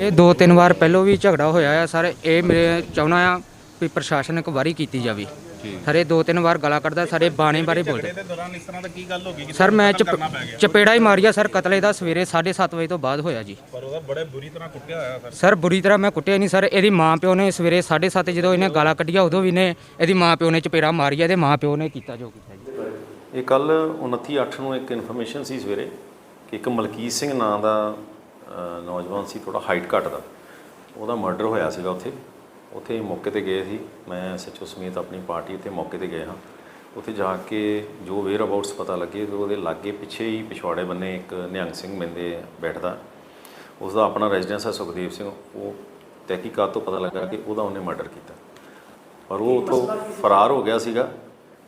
ਇਹ ਦੋ ਤਿੰਨ ਵਾਰ ਪਹਿਲਾਂ ਵੀ ਝਗੜਾ ਹੋਇਆ ਆ ਸਰ ਇਹ ਮੇਰੇ ਚਾਹਣਾ ਆ ਵੀ ਪ੍ਰਸ਼ਾਸਨ ਇੱਕ ਵਾਰੀ ਕੀਤੀ ਜਾਵੇ। ਸਾਰੇ ਦੋ ਤਿੰਨ ਵਾਰ ਗਲਾ ਕੱਢਦਾ ਸਾਰੇ ਬਾਣੇ ਬਾਰੇ ਬੋਲਦੇ। ਸਰ ਮੈਂ ਚਪ- ਚਪੇੜਾ ਹੀ ਮਾਰਿਆ ਸਰ ਕਤਲੇ ਦਾ ਸਵੇਰੇ 7:30 ਵਜੇ ਤੋਂ ਬਾਅਦ ਹੋਇਆ ਜੀ। ਸਰ। ਬੁਰੀ ਤਰ੍ਹਾਂ ਮੈਂ ਕੁੱਟਿਆ ਨਹੀਂ ਸਰ ਇਹਦੀ ਮਾਂ ਪਿਓ ਨੇ ਸਵੇਰੇ 7:30 ਜਦੋਂ ਇਹਨੇ ਗਲਾ ਕੱਢੀਆਂ ਉਦੋਂ ਵੀ ਨੇ ਇਹਦੀ ਮਾਂ ਪਿਓ ਨੇ ਚਪੇੜਾ ਮਾਰਿਆ ਤੇ ਮਾਂ ਪਿਓ ਨੇ ਕੀਤਾ ਜੋ ਕੀਤਾ ਜੀ। ਇਹ ਕੱਲ 29/8 ਨੂੰ ਇੱਕ ਇਨਫੋਰਮੇਸ਼ਨ ਸੀ ਸਵੇਰੇ ਕਿ ਇੱਕ ਮਲਕੀਤ ਸਿੰਘ ਨਾਂ ਦਾ ਨੌਜਵਾਨ ਸੀ ਥੋੜਾ ਹਾਈਟ ਘੱਟ ਦਾ। ਉਹਦਾ ਮਰਡਰ ਹੋਇਆ ਸੀਗਾ ਉੱਥੇ। ਉੱਥੇ ਮੌਕੇ ਤੇ ਗਏ ਸੀ। ਮੈਂ ਐਸਐਚਓ ਸਮੇਤ ਆਪਣੀ ਪਾਰਟੀ ਤੇ ਮੌਕੇ ਤੇ ਗਏ ਹਾਂ। ਉੱਥੇ ਜਾ ਕੇ ਜੋ ਵੇਅਰ ਅਬਾਊਟਸ ਪਤਾ ਲੱਗੇ ਤੇ ਉਹਦੇ ਲਾਗੇ ਪਿੱਛੇ ਹੀ ਪਿਛਵਾੜੇ ਬੰਨੇ ਇੱਕ ਨਿਹੰਗ ਸਿੰਘ ਬੰਦੇ ਬੈਠਦਾ। ਉਸ ਦਾ ਆਪਣਾ ਰੈਜ਼ੀਡੈਂਸ ਹੈ ਸੁਖਦੇਵ ਸਿੰਘ। ਉਹ ਤਹਿਕੀਕਾਤ ਤੋਂ ਪਤਾ ਲੱਗਾ ਕਿ ਉਹਦਾ ਉਹਨੇ ਮਰਡਰ ਕੀਤਾ। ਪਰ ਉਹ ਉੱਥੋਂ ਫਰਾਰ ਹੋ ਗਿਆ ਸੀਗਾ।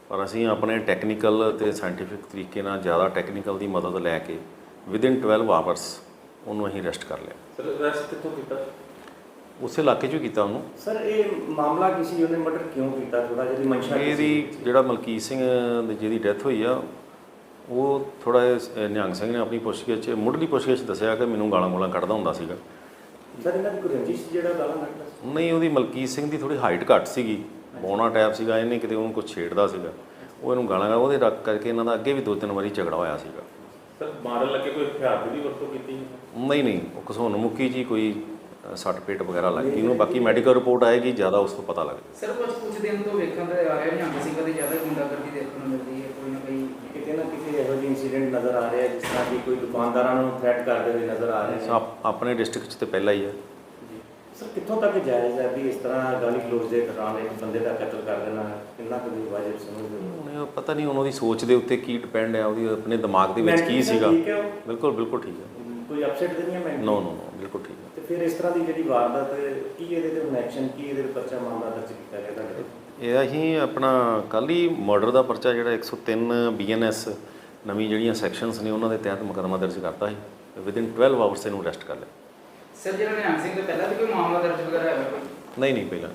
ਪਰ ਅਸੀਂ ਆਪਣੇ ਟੈਕਨੀਕਲ ਤੇ ਸਾਇੰਟੀਫਿਕ ਤਰੀਕੇ ਨਾਲ ਜ਼ਿਆਦਾ ਟੈਕਨੀਕਲ ਦੀ ਮਦਦ ਲੈ ਕੇ ਵਿਦਿਨ 12 ਆਵਰਸ ਉਹਨੂੰ ਅਸੀਂ ਅਰੈਸਟ ਕਰ ਲਿਆ। ਸਰ ਅਰੈਸਟ ਕਿੱਥੋਂ ਕੀਤਾ? ਉਸੇ ਇਲਾਕੇ 'ਚੋਂ ਕੀਤਾ ਉਹਨੂੰ। ਸਰ ਇਹ ਮਾਮਲਾ ਕਿਸੇ ਉਹਨੇ ਮਰਡਰ ਕਿਉਂ ਕੀਤਾ? ਥੋੜਾ ਜਿਹੀ ਮਨਸ਼ਾ ਕੀ ਸੀ? ਇਹਦੀ ਜਿਹੜਾ ਮਲਕੀਤ ਸਿੰਘ ਦੀ ਜਿਹਦੀ ਡੈਥ ਹੋਈ ਆ ਉਹ ਥੋੜਾ ਨਿਹੰਗ ਸਿੰਘ ਨੇ ਆਪਣੀ ਪੁੱਛਗਿੱਛ 'ਚ ਮੁੱਢਲੀ ਪੁੱਛਗਿੱਛ ਦੱਸਿਆ ਕਿ ਮੈਨੂੰ ਗਾਲਾਂ ਗੋਲਾਂ ਕੱਢਦਾ ਹੁੰਦਾ ਸੀਗਾ। ਸਰ ਇਹਨਾਂ ਦੀ ਕੋਈ ਰੰਜਿਸ਼ ਸੀ ਜਿਹੜਾ ਗਾਲਾਂ ਕੱਢਦਾ ਸੀ? ਨਹੀਂ ਉਹਦੀ ਮਲਕੀਤ ਸਿੰਘ ਦੀ ਥੋੜੀ ਹਾਈਟ ਘੱਟ ਸੀਗੀ। ਬੌਣਾ ਟੈਪ ਸੀਗਾ ਇਹਨੇ ਕਿਤੇ ਉਹਨੂੰ ਕੁਝ ਛੇੜਦਾ ਸੀਗਾ। ਉਹ ਇਹਨੂੰ ਗਾਲਾਂ ਉਹਦੇ ਰੱਖ ਕਰਕੇ ਇਹਨਾਂ ਦਾ ਅੱਗੇ ਵੀ ਦੋ ਤਿੰਨ ਵਾਰੀ ਝਗੜਾ ਹੋਇਆ ਸੀਗਾ। ਸਰ ਮਾਰਨ ਲੱਗੇ ਕੋਈ ਹਥਿਆਰ ਦੀ ਵਰਤੋਂ ਕੀਤੀ ਨਹੀਂ ਨਹੀਂ ਉਹ ਘਸੋਣ ਮੁੱਕੀ ਜੀ ਕੋਈ ਸੱਟ ਪੇਟ ਵਗੈਰਾ ਲੱਗ ਗਈ। ਉਹਨੂੰ ਬਾਕੀ ਮੈਡੀਕਲ ਰਿਪੋਰਟ ਆਏਗੀ ਜ਼ਿਆਦਾ ਉਸ ਤੋਂ ਪਤਾ ਲੱਗ ਸਰ ਕੁਝ ਕੁਝ ਦਿਨ ਤੋਂ ਵੇਖਣ ਤੇ ਆ ਰਿਹਾ ਨਿਹੰਗ ਸਿੰਘਾਂ ਦੀ ਜ਼ਿਆਦਾ ਗੁੰਡਾਗਰਦੀ ਦੇਖਣ ਨੂੰ ਮਿਲਦੀ ਹੈ ਕੋਈ ਨਾ ਕੋਈ। ਕਿਤੇ ਨਾ ਕਿਤੇ ਇਹੋ ਜਿਹੇ ਇਨਸੀਡੈਂਟ ਨਜ਼ਰ ਆ ਰਿਹਾ ਜਿਸ ਤਰ੍ਹਾਂ ਕਿ ਕੋਈ ਦੁਕਾਨਦਾਰਾਂ ਨੂੰ ਥ੍ਰੈਟ ਕਰਦੇ ਹੋਏ ਨਜ਼ਰ ਆ ਰਹੇ ਨੇ। ਆਪ- ਆਪਣੇ ਡਿਸਟ੍ਰਿਕਟ 'ਚ ਤੇ ਪਹਿਲਾਂ ਹੀ ਹੈ। ਸਰ ਕਿੱਥੋਂ ਤੱਕ ਜਾਇਜ਼ ਹੈ ਵੀ ਇਸ ਤਰ੍ਹਾਂ ਗਾਲੀ ਕਲੋਜ਼ ਦੇ ਦੌਰਾਨ ਇੱਕ ਬੰਦੇ ਦਾ ਕਤਲ ਕਰ ਦੇਣਾ ਕਿੰਨਾ ਕੁ ਵਾਜਬ ਸਮਝਦੇ ਹੋ ਹੁਣ ਇਹ ਪਤਾ ਨਹੀਂ ਉਹਨਾਂ ਦੀ ਸੋਚ ਦੇ ਉੱਤੇ ਕੀ ਡਿਪੈਂਡ ਹੈ ਉਹਦੀ ਆਪਣੇ ਦਿਮਾਗ ਦੇ ਵਿੱਚ ਕੀ Mentally ਸੀਗਾ। ਠੀਕ ਹੈ ਉਹ? ਬਿਲਕੁਲ ਬਿਲਕੁਲ ਠੀਕ ਹੈ। ਕੋਈ ਅਪਸੈਟ ਤਾਂ ਨਹੀਂ ਹੈ ਮੈਂ ਨੋ ਨੋ ਨੋ ਬਿਲਕੁਲ ਠੀਕ ਹੈ। ਤੇ ਫਿਰ ਇਸ ਤਰ੍ਹਾਂ ਦੀ ਜਿਹੜੀ ਵਾਰਦਾਤ ਕੀ ਇਹਦੇ ਤੇ ਐਕਸ਼ਨ ਕੀ ਇਹਦੇ ਤੇ ਪਰਚਾ ਮਾਮਲਾ ਦਰਜ ਕੀਤਾ ਗਿਆ ਤੁਹਾਡੇ ਤੇ? ਇਹ ਅਸੀਂ ਆਪਣਾ ਕੱਲ ਹੀ ਮਰਡਰ ਦਾ ਪਰਚਾ ਜਿਹੜਾ 103 ਬੀਐਨਐਸ ਨਵੀਂ ਜਿਹੜੀਆਂ ਸੈਕਸ਼ਨਸ ਨੇ ਉਹਨਾਂ ਦੇ ਤਹਿਤ ਮੁਕੱਦਮਾ ਦਰਜ ਕਰਤਾ ਸੀ। ਵਿਦਿਨ 12 ਆਵਰਸ ਇਹਨੂੰ ਅਰੈਸਟ ਕਰ ਲਿਆ। ਸਰ, ਜਿਹੜਾ ਨਿਹੰਗ ਸਿੰਘ ਤੋਂ ਪਹਿਲਾਂ ਵੀ ਕੋਈ ਮਾਮਲਾ ਦਰਜ ਵਗੈਰਾ ਹੋਇਆ ਕੋਈ ਨਹੀਂ ਨਹੀਂ, ਪਹਿਲਾਂ।